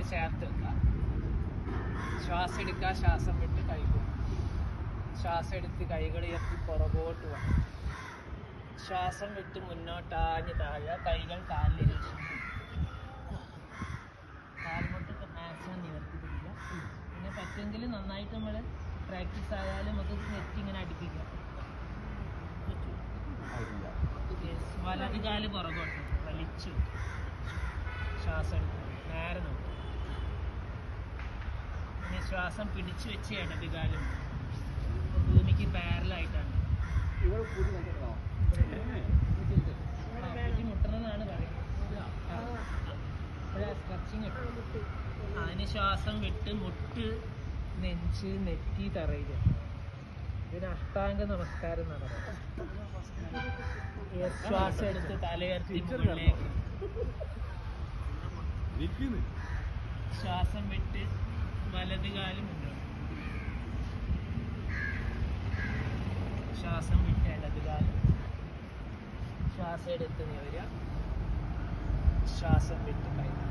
കാൽ ചേർത്ത് വെക്കുക. ശ്വാസം എടുക്കുക ശ്വാസം വിട്ട് കൈ ശ്വാസം എടുത്ത് കൈകൾ ഉയർത്തി പുറകോട്ട് വേണം ശ്വാസം വിട്ട് മുന്നോട്ടാഞ്ഞ് താഴെ കൈകൾ കാലിൽ കാൽമുട്ടൊക്കെ മാക്സിമം നിവർത്തി പിടിക്കുക. പിന്നെ പറ്റുമെങ്കിൽ നന്നായിട്ട് നമ്മൾ പ്രാക്ടീസ് ആയാലും നമുക്ക് നെറ്റ് ഇങ്ങനെ അടുപ്പിക്കാം. വലത് കാൽ പുറകോട്ട് വലിച്ചു ശ്വാസം എടുക്കുക. നേരെ നോക്കുക. ഇനി ശ്വാസം പിടിച്ചു വെച്ച് ഇടത് കാലും ഭൂമിക്ക് പാരലായിട്ടാണ്. മുട്ടണമെന്നാണ് പറയുന്നത്. സ്ട്രെച്ചിങ് അതിന് ശ്വാസം വിട്ട് മുട്ട് നെഞ്ച് നെറ്റി തറയില്ല ഇതിന് അഷ്ടാംഗ നമസ്കാരം നടക്കും ശ്വാസം എടുത്ത് തലയർത്തി മുകളിലേക്ക്. ശ്വാസം വിട്ട് കാൽ മുന്നോട്ട്. ശ്വാസം വിട്ട് കാലം ശ്വാസം എടുത്ത് നിവരുക ശ്വാസം വിട്ട് കൈ വലതുകാലം ചെയ്യുമ്പോൾ